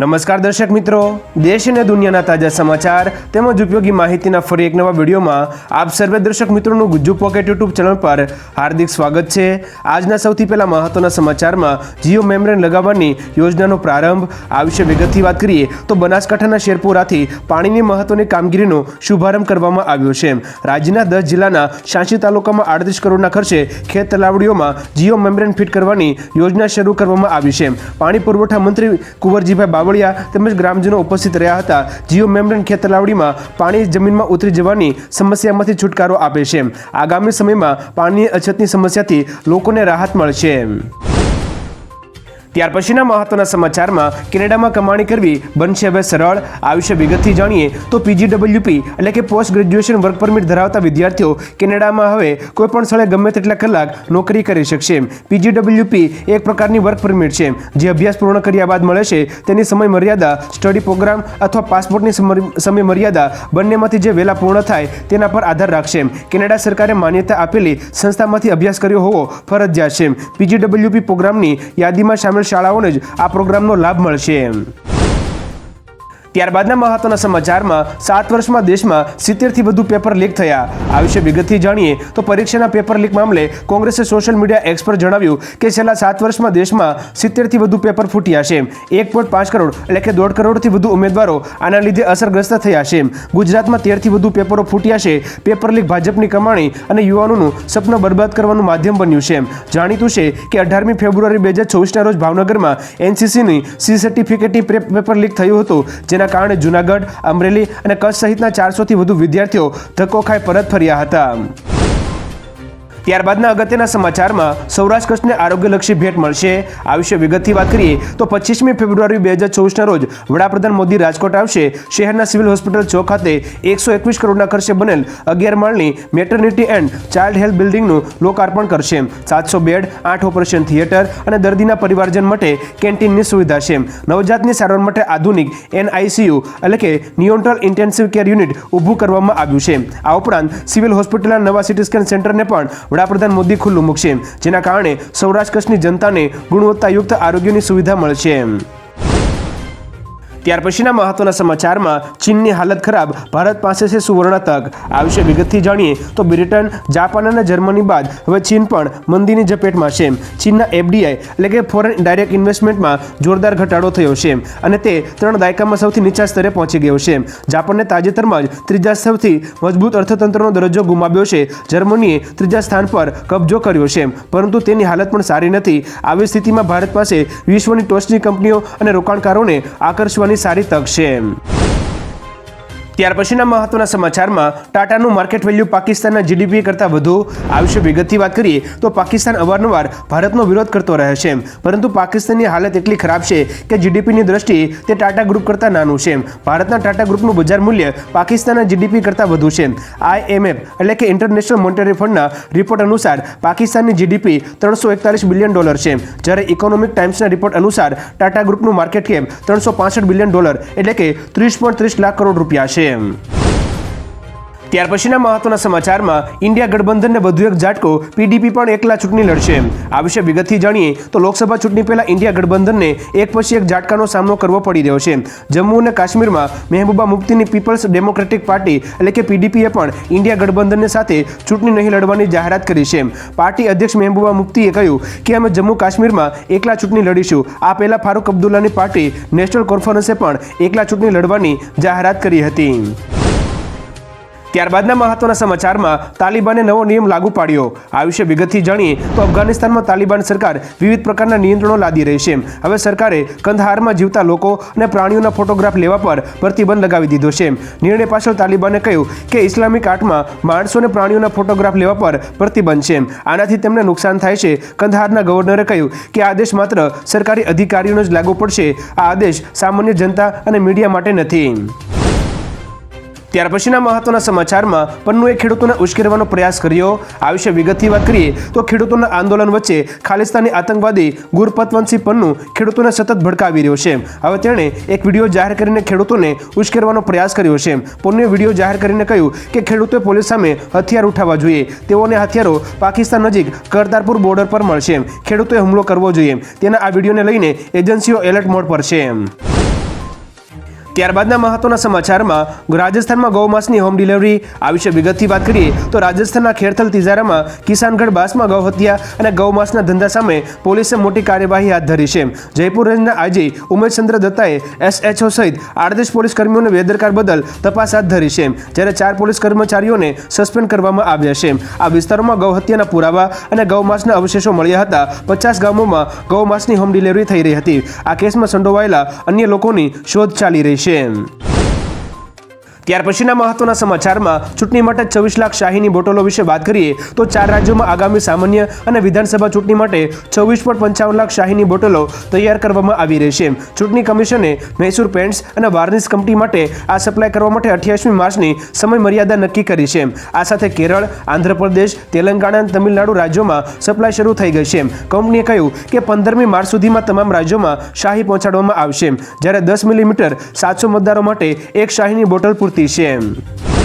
નમસ્કાર દર્શક મિત્રો. દેશ અને દુનિયાના તાજા સમાચાર તેમજ ઉપયોગી માહિતીના ફરી એક નવા વિડીયોમાં આપ સર્વે દર્શક મિત્રોનું ગુજ્જુ પોકેટ યુટ્યુબ ચેનલ પર હાર્દિક સ્વાગત છે. આજના સૌથી પહેલા મહત્વના સમાચારમાં જીઓ મેમ્બ્રેન લગાવવાની યોજનાનો પ્રારંભ, આ વિશે વિગતથી વાત કરીએ તો બનાસકાંઠાના શેરપુરાથી પાણીની મહત્વની કામગીરીનો શુભારંભ કરવામાં આવ્યો છે. રાજ્યના દસ જિલ્લાના શાંસી તાલુકામાં આડત્રીસ કરોડના ખર્ચે ખેત તલાવડીઓમાં જીઓ મેમ્બ્રેન ફિટ કરવાની યોજના શરૂ કરવામાં આવી છે. પાણી પુરવઠા મંત્રી કુંવરજીભાઈ બાવળિયા તેમજ ગ્રામજનો ઉપસ્થિત રહ્યા હતા. જીઓ મેમરન ખેત તલાવડીમાં પાણી જમીનમાં ઉતરી જવાની સમસ્યામાંથી છુટકારો આપે છે. આગામી સમયમાં પાણીની અછતની સમસ્યાથી લોકોને રાહત મળશે. ત્યાર પછીના મહત્વના સમાચારમાં કેનેડામાં કમાણી કરવી બનશે હવે સરળ. આ વિશે વિગતથી જાણીએ તો પીજીડબલ્યુપી એટલે કે પોસ્ટ ગ્રેજ્યુએશન વર્ક પરમિટ ધરાવતા વિદ્યાર્થીઓ કેનેડામાં હવે કોઈપણ સ્થળે ગમે તેટલા કલાક નોકરી કરી શકશે. પીજીડબલ્યુપી એક પ્રકારની વર્ક પરમિટ છે. જે અભ્યાસ પૂર્ણ કર્યા બાદ મળે છે. તેની સમય મર્યાદા સ્ટડી પ્રોગ્રામ અથવા પાસપોર્ટની સમય મર્યાદા બંનેમાંથી જે વહેલા પૂર્ણ થાય તેના પર આધાર રાખશે. કેનેડા સરકારે માન્યતા આપેલી સંસ્થામાંથી અભ્યાસ કર્યો હોવો ફરજિયાત છે. પીજીડબલ્યુપી પ્રોગ્રામની યાદીમાં સામેલ શાળાઓને જ આ પ્રોગ્રામનો લાભ મળશે. ત્યારબાદના મહત્વના સમાચારમાં સાત વર્ષમાં દેશમાં સિત્તેરથી વધુ પેપર લીક થયા. આ વિશે વિગતથી જાણીએ તો પરીક્ષાના પેપર લીક મામલે કોંગ્રેસે સોશિયલ મીડિયા એક્સ જણાવ્યું કે છેલ્લા સાત વર્ષમાં દેશમાં સિત્તેરથી વધુ પેપર ફૂટ્યા છે. એક પોઈન્ટ પાંચ કરોડ એટલે કે દોઢ કરોડથી વધુ ઉમેદવારો આના લીધે અસરગ્રસ્ત થયા છે. ગુજરાતમાં તેરથી વધુ પેપરો ફૂટ્યા છે. પેપર લીક ભાજપની કમાણી અને યુવાનોનું સપનું બરબાદ કરવાનું માધ્યમ બન્યું છે. જાણીતું છે કે અઢારમી ફેબ્રુઆરી બે હજાર ચોવીસના રોજ ભાવનગરમાં એનસીસીની સી સર્ટિફિકેટની પેપર લીક થયું હતું, જેના કારણે જૂનાગઢ અમરેલી અને કચ્છ સહિતના ચારસોથી વધુ વિદ્યાર્થીઓ ધક્કો ખાઈ પરત ફર્યા હતા. ત્યારબાદના અગત્યના સમાચારમાં સૌરાષ્ટ્ર કચ્છને આરોગ્યલક્ષી ભેટ મળશે. આ વિશે વિગતથી વાત કરીએ તો પચીસમી ફેબ્રુઆરી બે હજાર ચોવીસના રોજ વડાપ્રધાન મોદી રાજકોટ આવશે. શહેરના સિવિલ હોસ્પિટલ ચોક ખાતે એકસો એકવીસ કરોડના ખર્ચે બનેલ અગિયાર માળની મેટર્નિટી એન્ડ ચાઇલ્ડ હેલ્થ બિલ્ડિંગનું લોકાર્પણ કરશે. સાતસો બેડ, આઠ ઓપરેશન થિયેટર અને દર્દીના પરિવારજન માટે કેન્ટીનની સુવિધા છે. નવજાતની સારવાર માટે આધુનિક એનઆઈસીયુ એટલે કે નિયોન્ટલ ઇન્ટેન્સિવ કેર યુનિટ ઊભું કરવામાં આવ્યું છે. આ ઉપરાંત સિવિલ હોસ્પિટલના નવા સિટી સ્કેન સેન્ટરને પણ વડાપ્રધાન મોદી ખુલ્લું મૂકશે જેના કારણે સૌરાષ્ટ્ર કચ્છની જનતાને ગુણવત્તાયુક્ત આરોગ્યની સુવિધા મળશે. ત્યાર પછીના મહત્વના સમાચારમાં ચીનની હાલત ખરાબ, ભારત પાસે છે સુવર્ણ તક. આ વિશે વિગતથી જાણીએ તો બ્રિટન, જાપાન અને જર્મની બાદ હવે ચીન પણ મંદીની ઝપેટમાં છે. ચીનના એફડીઆઈ એટલે કે ફોરેન ડાયરેક્ટ ઇન્વેસ્ટમેન્ટમાં જોરદાર ઘટાડો થયો છે અને તે ત્રણ દાયકામાં સૌથી નીચા સ્તરે પહોંચી ગયો છે. જાપાનને તાજેતરમાં જ ત્રીજા સૌથી મજબૂત અર્થતંત્રનો દરજ્જો ગુમાવ્યો છે. જર્મનીએ ત્રીજા સ્થાન પર કબજો કર્યો છે. પરંતુ તેની હાલત પણ સારી નથી. આવી સ્થિતિમાં ભારત પાસે વિશ્વની ટોચની કંપનીઓ અને રોકાણકારોને આકર્ષવાની સારી તક છે ત્યાર પછીના મહત્વના સમાચારમાં ટાટાનું માર્કેટ વેલ્યુ પાકિસ્તાનના જીડીપી કરતાં વધુ આ વિશે વિગતથી વાત કરીએ તો પાકિસ્તાન અવારનવાર ભારતનો વિરોધ કરતો રહે છે પરંતુ પાકિસ્તાનની હાલત એટલી ખરાબ છે કે જીડીપીની દ્રષ્ટિએ તે ટાટા ગ્રુપ કરતાં નાનું છે ભારતના ટાટા ગ્રુપનું બજાર મૂલ્ય પાકિસ્તાનના જીડીપી કરતાં વધુ છે આઈએમએફ એટલે કે ઇન્ટરનેશનલ મોનિટરી ફંડના રિપોર્ટ અનુસાર પાકિસ્તાનની જીડીપી ત્રણસો એકતાલીસ બિલિયન ડોલર છે જ્યારે ઇકોનોમિક ટાઈમ્સના રિપોર્ટ અનુસાર ટાટા ગ્રુપનું માર્કેટ કેપ ત્રણસો બિલિયન ડોલર એટલે કે ત્રીસ પોઈન્ટ ત્રીસ લાખ કરોડ રૂપિયા છે. wiem. ત્યાર પછીના મહત્વના સમાચારમાં ઇન્ડિયા ગઠબંધનને વધુ એક ઝાટકો, પીડીપી પણ એકલા ચૂંટણી લડશે. આ વિશે વિગતથી જાણીએ તો લોકસભા ચૂંટણી પહેલા ઇન્ડિયા ગઠબંધનને એક પછી એક ઝાટકાનો સામનો કરવો પડી રહ્યો છે. જમ્મુ અને કાશ્મીરમાં મહેબૂબા મુફ્તીની પીપલ્સ ડેમોક્રેટિક પાર્ટી એટલે કે પીડીપીએ પણ ઇન્ડિયા ગઠબંધનને સાથે ચૂંટણી નહીં લડવાની જાહેરાત કરી છે. પાર્ટી અધ્યક્ષ મહેબૂબા મુફ્તીએ કહ્યું કે અમે જમ્મુ કાશ્મીરમાં એકલા ચૂંટણી લડીશું. આ પહેલાં ફારૂક અબ્દુલ્લાની પાર્ટી નેશનલ કોન્ફરન્સે પણ એકલા ચૂંટણી લડવાની જાહેરાત કરી હતી. ત્યારબાદના મહત્વના સમાચારમાં તાલિબાને નવો નિયમ લાગુ પાડ્યો. આ વિશે વિગતથી જાણીએ તો અફઘાનિસ્તાનમાં તાલિબાન સરકાર વિવિધ પ્રકારના નિયંત્રણો લાદી રહી છે. હવે સરકારે કંદહારમાં જીવતા લોકો અને પ્રાણીઓના ફોટોગ્રાફ લેવા પર પ્રતિબંધ લગાવી દીધો છે. નિર્ણય પાછળ તાલિબાને કહ્યું કે ઇસ્લામિક આર્ટમાં માણસો અને પ્રાણીઓના ફોટોગ્રાફ લેવા પર પ્રતિબંધ છે. આનાથી તેમને નુકસાન થાય છે. કંદહારના ગવર્નરે કહ્યું કે આદેશ માત્ર સરકારી અધિકારીઓને જ લાગુ પડશે. આ આદેશ સામાન્ય જનતા અને મીડિયા માટે નથી. ત્યાર પછીના મહત્વના સમાચારમાં પન્નુએ ખેડૂતોને ઉશ્કેરવાનો પ્રયાસ કર્યો. આ વિશે વિગતથી વાત કરીએ તો ખેડૂતોના આંદોલન વચ્ચે ખાલિસ્તાની આતંકવાદી ગુરપતવંતસિંહ પન્નુ ખેડૂતોને સતત ભડકાવી રહ્યો છે. હવે તેણે એક વીડિયો જાહેર કરીને ખેડૂતોને ઉશ્કેરવાનો પ્રયાસ કર્યો છે. પન્નુએ વીડિયો જાહેર કરીને કહ્યું કે ખેડૂતોએ પોલીસ સામે હથિયાર ઉઠાવવા જોઈએ. તેઓને હથિયારો પાકિસ્તાન નજીક કરતારપુર બોર્ડર પર મળશે. ખેડૂતોએ હુમલો કરવો જોઈએ. તેના આ વિડીયોને લઈને એજન્સીઓ એલર્ટ મોડ પર છે. ત્યારબાદના મહત્વના સમાચારમાં રાજસ્થાનમાં ગૌમાંસની હોમ ડિલિવરી આ વિશે વિગતથી વાત કરીએ તો રાજસ્થાનના ખેરથલ તિજારામાં કિસાનગઢ બાસમાં ગૌ હત્યા અને ગૌમાંસના ધંધા સામે પોલીસે મોટી કાર્યવાહી હાથ ધરી છે. જયપુર રેન્જના આઈજી ઉમેશચંદ્ર દત્તાએ એસએચઓ સહિત આડત્રીસ પોલીસ કર્મીઓને બેદરકાર બદલ તપાસ હાથ ધરી છે. જ્યારે ચાર પોલીસ કર્મચારીઓને સસ્પેન્ડ કરવામાં આવ્યા છે. આ વિસ્તારોમાં ગૌ હત્યાના પુરાવા અને ગૌમાંસના અવશેષો મળ્યા હતા. પચાસ ગામોમાં ગૌમાંસની હોમ ડિલિવરી થઈ રહી હતી. આ કેસમાં સંડોવાયેલા અન્ય લોકોની શોધ ચાલી રહી છે Kardeşim. ત્યાર પછીના મહત્વના સમાચારમાં ચૂંટણી માટે છવ્વીસ લાખ શાહીની બોટલો વિશે વાત કરીએ તો ચાર રાજ્યોમાં આગામી સામાન્ય અને વિધાનસભા ચૂંટણી માટે છવ્વીસ પોઈન્ટ પંચાવન લાખ શાહીની બોટલો તૈયાર કરવામાં આવી રહી છે. ચૂંટણી કમિશને મૈસૂર પેન્ટ્સ અને વાર્નિશ કંપની માટે આ સપ્લાય કરવા માટે અઠ્યાવીસમી માર્ચની સમય મર્યાદા નક્કી કરી છે. આ સાથે કેરળ, આંધ્રપ્રદેશ, તેલંગાણા અને તમિલનાડુ રાજ્યોમાં સપ્લાય શરૂ થઈ ગઈ છે. કંપનીએ કહ્યું કે પંદરમી માર્ચ સુધીમાં તમામ રાજ્યોમાં શાહી પહોંચાડવામાં આવશે. જ્યારે દસ મિલીમીટર સાતસો મતદારો માટે એક શાહીની બોટલ પૂરતી છે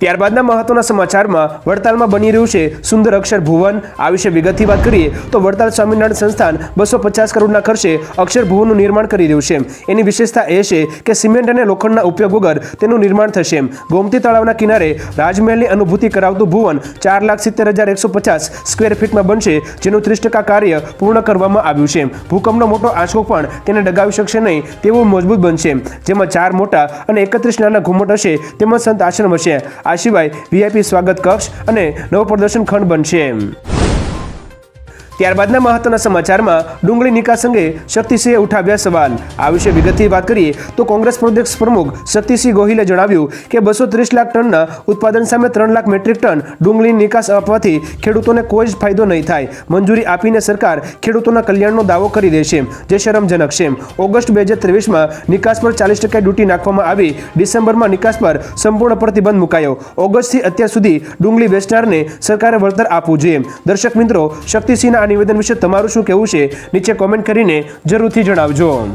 ત્યારબાદના મહત્વના સમાચારમાં વડતાલમાં બની રહ્યું છે સુંદર અક્ષર ભુવન. આ વિશે વિગતથી વાત કરીએ તો વડતાલ સ્વામિનારાયણ સંસ્થાન બસો પચાસ કરોડના ખર્ચે અક્ષર ભુવનનું નિર્માણ કરી રહ્યું છે. એની વિશેષતા એ છે કે સિમેન્ટ અને લોખંડના ઉપયોગ વગર તેનું નિર્માણ થશે. ગોમતી તળાવના કિનારે રાજમહેલની અનુભૂતિ કરાવતું ભુવન ચાર લાખ સિત્તેર હજાર એકસો પચાસ સ્ક્વેર ફીટમાં બનશે, જેનું ત્રીસ ટકા કાર્ય પૂર્ણ કરવામાં આવ્યું છે. ભૂકંપનો મોટો આંચકો પણ તેને ડગાવી શકશે નહીં તેવું મજબૂત બનશે. જેમાં ચાર મોટા અને એકત્રીસ નાના ઘુમટ હશે તેમજ સંત આશ્રમ હશે. આ સિવાય વીઆઈપી સ્વાગત કક્ષ અને નવ પ્રદર્શન ખંડ બનશે. ત્યારબાદના મહત્વના સમાચારમાં ડુંગળી નિકાસ અંગે શક્તિસિંહે ઉઠાવ્યા સવાલ. આ વિશે વિગતથી વાત કરીએ તો કોંગ્રેસ પ્રદેશ પ્રમુખ શક્તિસિંહ ગોહિલે જણાવ્યું કે બસો ત્રીસ લાખ ટનના ઉત્પાદન સામે ત્રણ લાખ મેટ્રિક ટન ડુંગળી નિકાસ આપવાથી ખેડૂતોને કોઈ જ ફાયદો નહીં થાય. મંજૂરી આપીને સરકાર ખેડૂતોના કલ્યાણનો દાવો કરી દેશે જે શરમજનક છે. ઓગસ્ટ બે હજાર ત્રેવીસમાં નિકાસ પર ચાલીસ ટકા ડ્યુટી નાખવામાં આવી. ડિસેમ્બરમાં નિકાસ પર સંપૂર્ણ પ્રતિબંધ મુકાયો. ઓગસ્ટથી અત્યાર સુધી ડુંગળી વેચનારને સરકારે વળતર આપવું જોઈએ. દર્શક મિત્રો શક્તિસિંહના નિવેદન વિશે તમારું શું કહેવું છે? નીચે કોમેન્ટ કરીને જરૂરથી જણાવજો.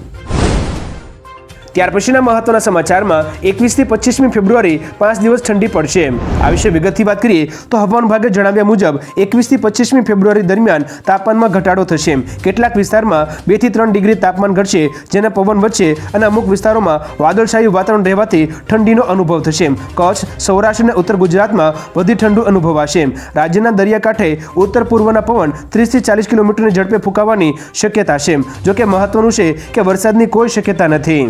ત્યાર પછીના મહત્વના સમાચારમાં એકવીસથી પચીસમી ફેબ્રુઆરી પાંચ દિવસ ઠંડી પડશે. આ વિશે વિગતથી વાત કરીએ તો હવામાન વિભાગે જણાવ્યા મુજબ એકવીસથી પચીસમી ફેબ્રુઆરી દરમિયાન તાપમાનમાં ઘટાડો થશે. કેટલાક વિસ્તારમાં બેથી ત્રણ ડિગ્રી તાપમાન ઘટશે, જેના પવન વચ્ચે અને અમુક વિસ્તારોમાં વાદળછાયું વાતાવરણ રહેવાથી ઠંડીનો અનુભવ થશે. કચ્છ, સૌરાષ્ટ્ર અને ઉત્તર ગુજરાતમાં વધુ ઠંડુ અનુભવાશે. રાજ્યના દરિયાકાંઠે ઉત્તર પૂર્વના પવન ત્રીસથી ચાલીસ કિલોમીટરની ઝડપે ફૂંકાવાની શક્યતા છે. જોકે મહત્વનું છે કે વરસાદની કોઈ શક્યતા નથી.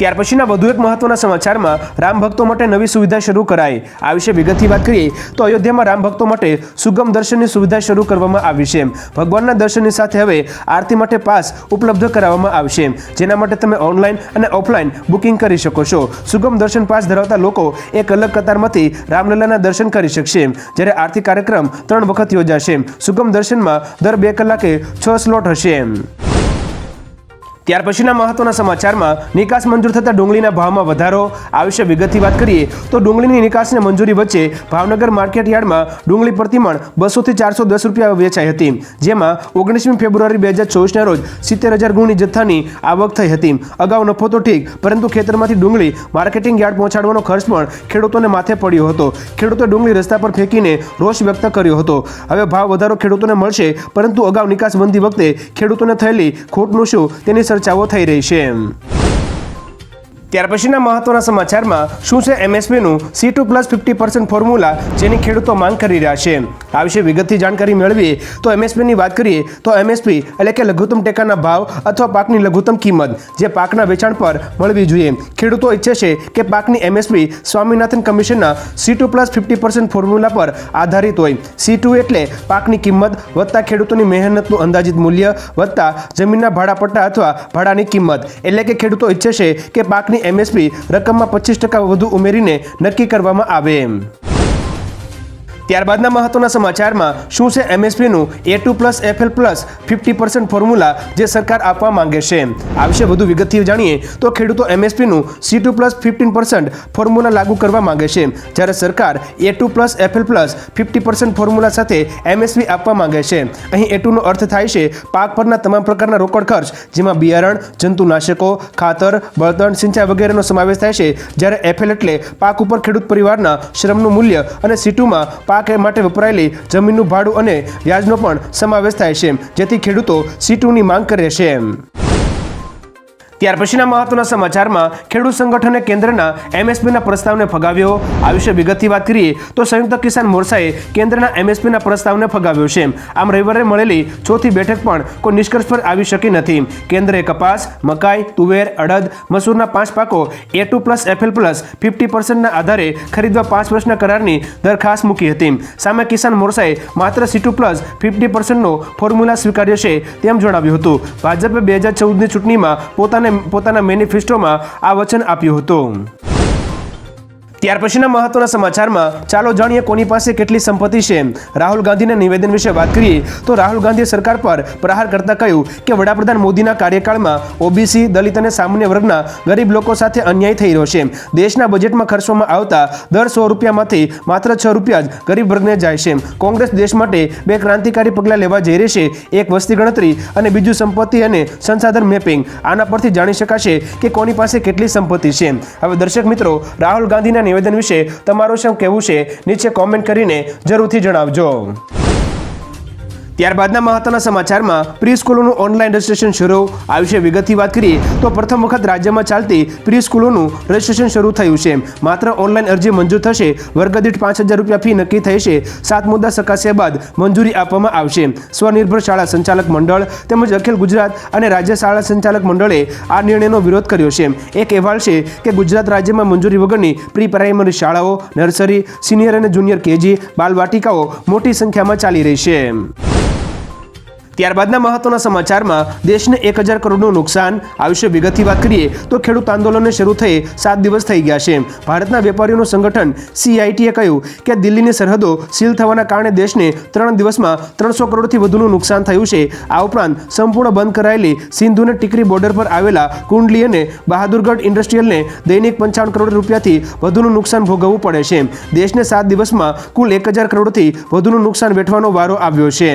ત્યાર પછીના વધુ એક મહત્વના સમાચારમાં રામ ભક્તો માટે નવી સુવિધા શરૂ કરાઈ. આ વિશે વિગતથી વાત કરીએ તો અયોધ્યામાં રામ ભક્તો માટે સુગમ દર્શનની સુવિધા શરૂ કરવામાં આવી છે ભગવાનના દર્શનની સાથે હવે આરતી માટે પાસ ઉપલબ્ધ કરાવવામાં આવશે જેના માટે તમે ઓનલાઈન અને ઓફલાઈન બુકિંગ કરી શકો છો. સુગમ દર્શન પાસ ધરાવતા લોકો એક અલગ કતારમાંથી રામલલ્લાના દર્શન કરી શકશે જ્યારે આરતી કાર્યક્રમ ત્રણ વખત યોજાશે સુગમ દર્શનમાં દર બે કલાકે છ સ્લોટ હશે ત્યાર પછીના મહત્વના સમાચારમાં નિકાસ મંજૂર થતા ડુંગળીના ભાવમાં વધારો આ વિશે વિગતથી વાત કરીએ તો ડુંગળીની નિકાસને મંજૂરી વચ્ચે ભાવનગર માર્કેટ યાર્ડમાં ડુંગળી પ્રતિમણ બસોથી ચારસો દસ રૂપિયા વેચાઈ હતી. જેમાં ઓગણીસમી ફેબ્રુઆરી બે હજાર ચોવીસના રોજ સિત્તેર હજાર ગુણની જથ્થાની આવક થઈ હતી. અગાઉ નફો તો ઠીક, પરંતુ ખેતરમાંથી ડુંગળી માર્કેટિંગ યાર્ડ પહોંચાડવાનો ખર્ચ પણ ખેડૂતોને માથે પડ્યો હતો. ખેડૂતોએ ડુંગળી રસ્તા પર ફેંકીને રોષ વ્યક્ત કર્યો હતો. હવે ભાવ વધારો ખેડૂતોને મળશે, પરંતુ અગાઉ નિકાસ બંધી વખતે ખેડૂતોને થયેલી ખોટનું શું, તેની ચર્ચાઓ થઈ રહી છે. ત્યાર પછીના મહત્વના સમાચારમાં શું છે એમએસપીનું C two plus fifty percent formula જેની ખેડૂતો માંગ કરી રહ્યા છે? આ વિશે વિગતથી જાણકારી મેળવીએ તો એમએસપીની વાત કરીએ તો એમએસપી એટલે કે લઘુત્તમ ટેકાના ભાવ અથવા પાકની લઘુત્તમ કિંમત જે પાકના વેચાણ પર મળવી જોઈએ. ખેડૂતો ઈચ્છે છે કે પાકની MSP Swaminathan કમિશનના C two plus fifty percent formula પર આધારિત હોય. સી ટુ એટલે પાકની કિંમત વત્તા ખેડૂતોની મહેનતનું અંદાજિત મૂલ્ય વત્તા જમીનના ભાડાપટ્ટા અથવા ભાડાની કિંમત. એટલે કે ખેડૂતો ઈચ્છે છે કે પાકની એમએસપી રકમમાં પચીસ ટકા વધુ ઉમેરીને નક્કી કરવામાં આવે. ત્યારબાદના મહત્વના સમાચારમાં શું છે એમએસપીનું A two plus FL plus fifty percent formula જે સરકાર આપવા માંગે છે? આ વિશે વધુ વિગતથી જાણીએ તો ખેડૂતો એમએસપીનું C two plus fifteen percent formula લાગુ કરવા માંગે છે. જ્યારે સરકાર A two plus FL plus fifty percent formula સાથે એમએસપી આપવા માંગે છે. અહીં એ ટુનો અર્થ થાય છે પાક પરના તમામ પ્રકારના રોકડ ખર્ચ, જેમાં બિયારણ, જંતુનાશકો, ખાતર, બળતણ, સિંચાઈ વગેરેનો સમાવેશ થાય છે. જ્યારે એફએલ એટલે પાક ઉપર ખેડૂત પરિવારના શ્રમનું મૂલ્ય અને સીટુમાં પાક માટે વપરાયેલી જમીનનું ભાડું અને વ્યાજનો પણ સમાવેશ થાય છે જેથી ખેડૂતો સીટુની માંગ કરે છે. ત્યાર પછીના મહત્વના સમાચારમાં ખેડૂત સંગઠને કેન્દ્રના એમએસપીના પ્રસ્તાવને ફગાવ્યો. આ વિશે વિગતથી વાત કરીએ તો સંયુક્ત કિસાન મોરચાએ કેન્દ્રના એમએસપીના પ્રસ્તાવને ફગાવ્યો છે. આમ રવિવારે મળેલી ચોથી બેઠક પણ કોઈ નિષ્કર્ષ પર આવી શકી નથી. કેન્દ્રે કપાસ, મકાઈ, તુવેર, અડદ, મસૂરના પાંચ પાકો A two plus FL plus fifty પર્સન્ટના આધારે ખરીદવા પાંચ વર્ષના કરારની દરખાસ્ત મૂકી હતી. સામે કિસાન મોરચાએ માત્ર સી ટુ પ્લસ ફિફ્ટી પર્સન્ટનો ફોર્મ્યુલા સ્વીકાર્યો છે તેમ જણાવ્યું હતું. ભાજપે બે હજાર ચૌદની ચૂંટણીમાં પોતાને પોતાના મેનિફેસ્ટોમાં આ વચન આપ્યું હતું. ત્યાર પછીના મહત્વના સમાચારમાં ચાલો જાણીએ કોની પાસે કેટલી સંપત્તિ છે. રાહુલ ગાંધીના નિવેદન વિશે વાત કરીએ તો રાહુલ ગાંધીએ સરકાર પર પ્રહાર કરતા કહ્યું કે વડાપ્રધાન મોદીના કાર્યકાળમાં ઓબીસી, દલિત અને સામાન્ય વર્ગના ગરીબ લોકો સાથે અન્યાય થઈ રહ્યો છે. દેશના બજેટમાં ખર્ચવામાં આવતા દર સો રૂપિયામાંથી માત્ર છ રૂપિયા જ ગરીબ વર્ગને જાય છે. કોંગ્રેસ દેશ માટે બે ક્રાંતિકારી પગલાં લેવા જઈ રહી છે. એક વસ્તી ગણતરી અને બીજું સંપત્તિ અને સંસાધન મેપિંગ. આના પરથી જાણી શકાશે કે કોની પાસે કેટલી સંપત્તિ છે. હવે દર્શક મિત્રો, રાહુલ ગાંધીના નિવેદન વિશે તમારું શું કહેવું છે? નીચે કોમેન્ટ કરીને જરૂરથી જણાવજો. ત્યારબાદના મહત્વના સમાચારમાં પ્રી સ્કૂલોનું ઓનલાઈન રજિસ્ટ્રેશન શરૂ. આ વિશે વિગતથી વાત કરીએ તો પ્રથમ વખત રાજ્યમાં ચાલતી પ્રી સ્કૂલોનું રજિસ્ટ્રેશન શરૂ થયું છે. માત્ર ઓનલાઈન અરજી મંજૂર થશે વર્ગદીઠ પાંચ હજાર રૂપિયા ફી નક્કી થઈ છે સાત મુદ્દા ચકાસ્યા બાદ મંજૂરી આપવામાં આવશે. સ્વનિર્ભર શાળા સંચાલક મંડળ તેમજ અખિલ ગુજરાત અને રાજ્ય શાળા સંચાલક મંડળે આ નિર્ણયનો વિરોધ કર્યો છે. એક અહેવાલ છે કે ગુજરાત રાજ્યમાં મંજૂરી વગરની પ્રી પ્રાઇમરી શાળાઓ, નર્સરી, સિનિયર અને જુનિયર કેજી, બાલવાટિકાઓ મોટી સંખ્યામાં ચાલી રહી છે. ત્યારબાદના મહત્વના સમાચારમાં દેશને એક હજાર કરોડનું નુકસાન આ વિશે વિગતથી વાત કરીએ તો ખેડૂત આંદોલનને શરૂ થઈ સાત દિવસ થઈ ગયા છે. ભારતના વેપારીઓનું સંગઠન સીઆઈટીએ કહ્યું કે દિલ્હીની સરહદો સીલ થવાના કારણે દેશને ત્રણ દિવસમાં ત્રણસો કરોડથી વધુનું નુકસાન થયું છે. આ ઉપરાંત સંપૂર્ણ બંધ કરાયેલી સિંધુ અને ટીકરી બોર્ડર પર આવેલા કુંડલી અને બહાદુરગઢ ઇન્ડસ્ટ્રીયલને દૈનિક પંચાવન કરોડ રૂપિયાથી વધુનું નુકસાન ભોગવવું પડે છે. દેશને સાત દિવસમાં કુલ એક હજાર કરોડથી વધુનું નુકસાન વેઠવાનો વારો આવ્યો છે.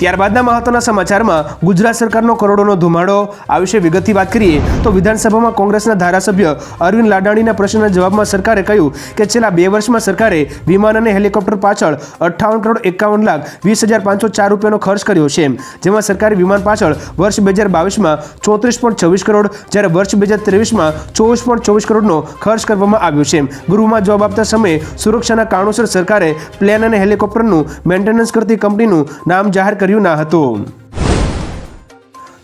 ત્યારબાદના મહત્વના સમાચારમાં ગુજરાત સરકારનો કરોડોનો ધુમાડો, આ વિશે વિગતથી વાત કરીએ તો વિધાનસભામાં કોંગ્રેસના ધારાસભ્ય અરવિંદ લાડાણીના પ્રશ્નના જવાબમાં સરકારે કહ્યું કે છેલ્લા બે વર્ષમાં સરકારે વિમાન અને હેલિકોપ્ટર પાછળ અઠ્ઠાવન કરોડ એકાવન લાખ વીસ હજાર પાંચસો ચાર રૂપિયાનો ખર્ચ કર્યો છે. જેમાં સરકારી વિમાન પાછળ વર્ષ બે હજાર બાવીસમાં ચોત્રીસ પોઈન્ટ છવ્વીસ કરોડ, જ્યારે વર્ષ બે હજાર ત્રેવીસમાં ચોવીસ પોઈન્ટ ચોવીસ કરોડનો ખર્ચ કરવામાં આવ્યો છે. ગૃહમાં જવાબ આપતા સમયે સુરક્ષાના કારણોસર સરકારે પ્લેન અને હેલિકોપ્ટરનું મેન્ટેનન્સ કરતી કંપનીનું નામ જાહેર કર્યું ના હતું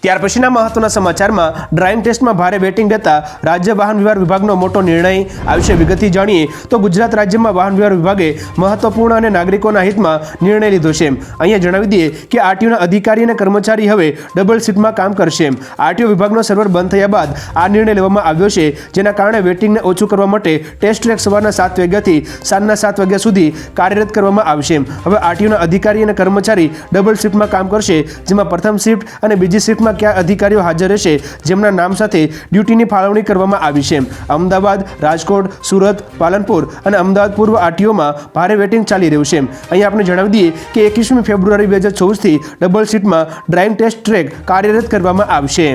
ત્યાર પછીના મહત્વના સમાચારમાં ડ્રાઇંગ ટેસ્ટમાં ભારે વેટિંગ રહેતા રાજ્ય વાહન વ્યવહાર વિભાગનો મોટો નિર્ણય આ વિશે વિગતથી જાણીએ તો ગુજરાત રાજ્યમાં વાહન વ્યવહાર વિભાગે મહત્વપૂર્ણ અને નાગરિકોના હિતમાં નિર્ણય લીધો છે. અહીંયા જણાવી દઈએ કે આરટીઓના અધિકારી અને કર્મચારી હવે ડબલ શિફ્ટમાં કામ કરશે. આરટીઓ વિભાગનો સર્વર બંધ થયા બાદ આ નિર્ણય લેવામાં આવ્યો છે. જેના કારણે વેટિંગને ઓછું કરવા માટે ટેસ્ટ ટ્રેક સવારના સાત વાગ્યાથી સાંજના સાત વાગ્યા સુધી કાર્યરત કરવામાં આવશે. હવે આરટીઓના અધિકારી અને કર્મચારી ડબલ શિફ્ટમાં કામ કરશે, જેમાં પ્રથમ શિફ્ટ અને બીજી શિફ્ટમાં કયા અધિકારીઓ હાજર રહેશે જેમના નામ સાથે ડ્યુટીની ફાળવણી કરવામાં આવી છે? અમદાવાદ, રાજકોટ, સુરત, પાલનપુર અને અમદાવાદ પૂર્વ આરટીઓમાં ભારે વેટિંગ ચાલી રહ્યું છે. અહીં આપણે જણાવી દઈએ કે એકવીસમી ફેબ્રુઆરી બે હજાર ચોવીસથી ડબલ સીટમાં ડ્રાઇવિંગ ટેસ્ટ ટ્રેક કાર્યરત કરવામાં આવશે.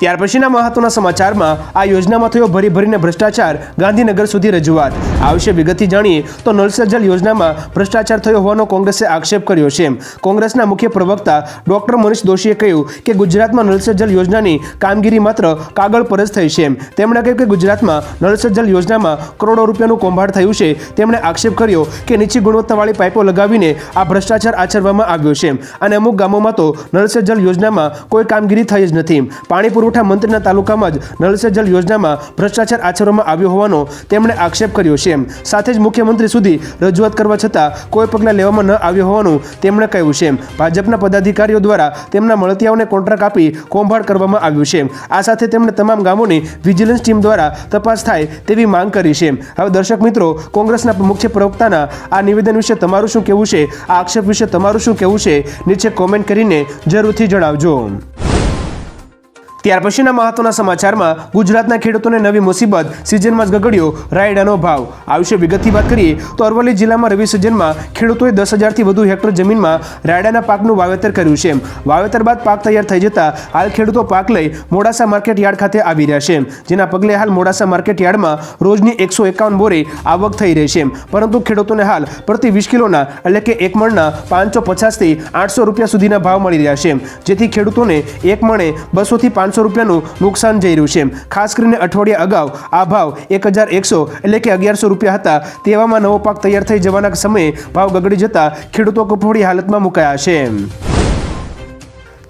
ત્યાર પછીના મહત્વના સમાચારમાં આ યોજનામાં થયો ભરી ભરીને ભ્રષ્ટાચાર, ગાંધીનગર સુધી રજૂઆત. આ વિશે વિગતથી જાણીએ તો નલ જલ યોજનામાં ભ્રષ્ટાચાર થયો હોવાનો કોંગ્રેસે આક્ષેપ કર્યો છે. કોંગ્રેસના મુખ્ય પ્રવક્તા ડોક્ટર મનીષ દોશીએ કહ્યું કે ગુજરાતમાં નલ જલ યોજનાની કામગીરી માત્ર કાગળ પર જ થઈ છે. તેમણે કહ્યું કે ગુજરાતમાં નલ જલ યોજનામાં કરોડો રૂપિયાનું કૌભાંડ થયું છે. તેમણે આક્ષેપ કર્યો કે નીચી ગુણવત્તાવાળી પાઇપો લગાવીને આ ભ્રષ્ટાચાર આચરવામાં આવ્યો છે. અને અમુક ગામોમાં તો નલ જલ યોજનામાં કોઈ કામગીરી થઈ જ નથી. પાણી પુરવઠા મંત્રીના તાલુકામાં જ નળ સે જલ યોજનામાં ભ્રષ્ટાચાર આચરવામાં આવ્યો હોવાનો તેમણે આક્ષેપ કર્યો છે સાથે જ મુખ્યમંત્રી સુધી રજૂઆત કરવા છતાં કોઈ પગલાં લેવામાં ન આવ્યો હોવાનું તેમણે કહ્યું છે ભાજપના પદાધિકારીઓ દ્વારા તેમના મળતિયાઓને કોન્ટ્રાક્ટ આપી કૌભાંડ કરવામાં આવ્યું છે આ સાથે તેમણે તમામ ગામોની વિજિલન્સ ટીમ દ્વારા તપાસ થાય તેવી માંગ કરી છે હવે દર્શક મિત્રો, કોંગ્રેસના મુખ્ય પ્રવક્તાના આ નિવેદન વિશે તમારું શું કહેવું છે? આ આક્ષેપ વિશે તમારું શું કહેવું છે? નીચે કોમેન્ટ કરીને જરૂરથી જણાવજો. ત્યાર પછીના મહત્વના સમાચારમાં ગુજરાતના ખેડૂતોને નવી મુસીબત, સિઝનમાં જ ગગડ્યો રાયડાનો ભાવ. આ વિશે વિગતથી વાત કરીએ તો અરવલ્લી જિલ્લામાં રવિ સિઝનમાં ખેડૂતોએ દસ હજારથી વધુ હેક્ટર જમીનમાં રાયડાના પાકનું વાવેતર કર્યું છે. વાવેતર બાદ પાક તૈયાર થઈ જતા હાલ ખેડૂતો પાક લઈ મોડાસા માર્કેટ યાર્ડ ખાતે આવી રહ્યા છે. જેના પગલે હાલ મોડાસા માર્કેટ યાર્ડમાં રોજની એકસો એકાવન બોરે આવક થઈ રહી છે. પરંતુ ખેડૂતોને હાલ પ્રતિ વીસ કિલોના એટલે કે એક મણના પાંચસો પચાસથી આઠસો રૂપિયા સુધીના ભાવ મળી રહ્યા છે. જેથી ખેડૂતોને એક મણે બસોથી પાંચસો રૂપિયાનું નુકસાન જઈ રહ્યું છે. ખાસ કરીને અઠવાડિયા અગાઉ આ ભાવ એક હજાર એકસો એટલે કે અગિયારસો રૂપિયા હતા. તેવામાં નવો પાક તૈયાર થઈ જવાના સમયે ભાવ ગગડી જતા ખેડૂતો કફોડી હાલતમાં મુકાયા છે.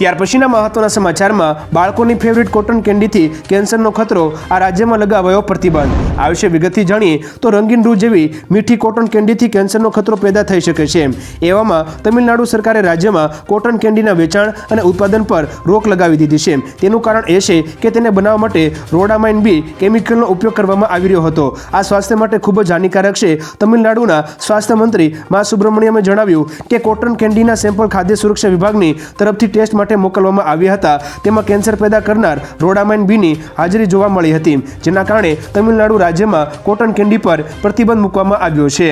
ત્યાર પછીના મહત્વના સમાચારમાં બાળકોની ફેવરિટ કોટન કેન્ડીથી કેન્સરનો ખતરો આ રાજ્યમાં લગાવાયો પ્રતિબંધ. આ વિશે વિગતથી જાણીએ તો રંગીન રૂ જેવી મીઠી કોટન કેન્ડીથી કેન્સરનો ખતરો પેદા થઈ શકે છે એવામાં તમિલનાડુ સરકારે રાજ્યમાં કોટન કેન્ડીના વેચાણ અને ઉત્પાદન પર રોક લગાવી દીધી છે તેનું કારણ એ છે કે તેને બનાવવા માટે રોડામાઇન બી કેમિકલનો ઉપયોગ કરવામાં આવી રહ્યો હતો. આ સ્વાસ્થ્ય માટે ખૂબ જ હાનિકારક છે. તમિલનાડુના સ્વાસ્થ્ય મંત્રી મા સુબ્રમણ્યમે જણાવ્યું કે કોટન કેન્ડીના સેમ્પલ ખાદ્ય સુરક્ષા વિભાગની તરફથી ટેસ્ટ માટે મોકલવામાં આવ્યા હતા. તેમાં કેન્સર પેદા કરનાર રોડામાઇન બીની હાજરી જોવા મળી હતી, જેના કારણે તમિલનાડુ રાજ્યમાં કોટન કેન્ડી પર પ્રતિબંધ મૂકવામાં આવ્યો છે.